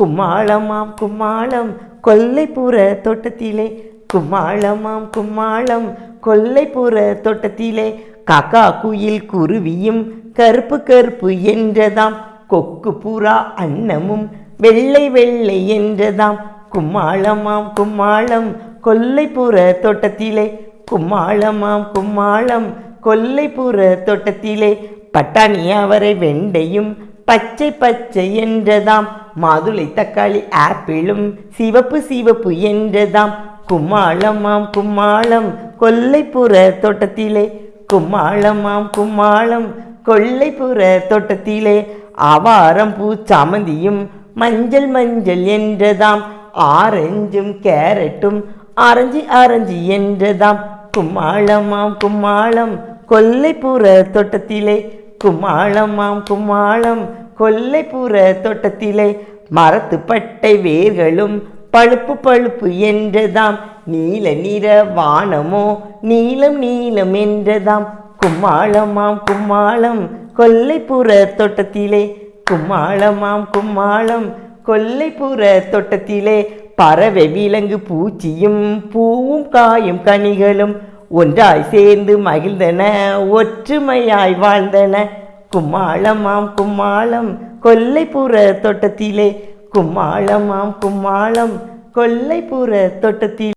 கும்மாளமாம் கும்மாளம் கொல்லைப்புற தோட்டத்திலே. கும்மாளமாம் கும்மாளம் கொல்லைப்புற தோட்டத்திலே. காக்கா குயில் குருவியும் கருப்பு கருப்பு என்றதாம். கொக்கு புறா அன்னமும் வெள்ளை வெள்ளை என்றதாம். கும்மாளமாம் கும்மாளம் கொல்லைப்புற தோட்டத்திலே. கும்மாளமாம் கும்மாளம் கொல்லைப்புற தோட்டத்திலே. பட்டாணி அவரை வெண்டையும் பச்சை பச்சை என்றதாம். மாதுளை தக்காளி ஆப்பிளும் சிவப்பு சிவப்பு என்றதாம். கும்மாளமாம் கும்மாளம் கொல்லைப்புற தோட்டத்திலே. கும்மாளமாம் கும்மாளம் கொல்லைப்புற தோட்டத்திலே. ஆவாரம் பூ சாமந்தியும் மஞ்சள் மஞ்சள் என்றதாம். ஆரஞ்சும் கேரட்டும் ஆரஞ்சு ஆரஞ்சு என்றதாம். கும்மாளமாம் கும்மாளம் கொல்லைப்புற தோட்டத்திலே. கும்மாளமாம் கும்மாளம் கொல்லைப்புற தோட்டத்திலே மரத்து பட்டை வேர்களும் பழுப்பு பழுப்பு என்றதாம். நீல நிற வானமோ நீலம் நீலம் என்றதாம். கும்மாளமாம் கும்மாளம் கொல்லைப்புற தோட்டத்திலே. கும்மாளமாம் கும்மாளம் கொல்லைப்புற தோட்டத்திலே. பறவை விலங்கு பூச்சியும் பூவும் காயும் கனிகளும் ஒன்றாய் சேர்ந்து மகிழ்ந்தன ஒற்றுமையாய் வாழ்ந்தன. கும்மாளமாம் கும்மாளம். கொல்லைப்புற தோட்டத்திலே கும்மாளமாம் கும்மாளம். கொல்லைப்புற தோட்டத்தில்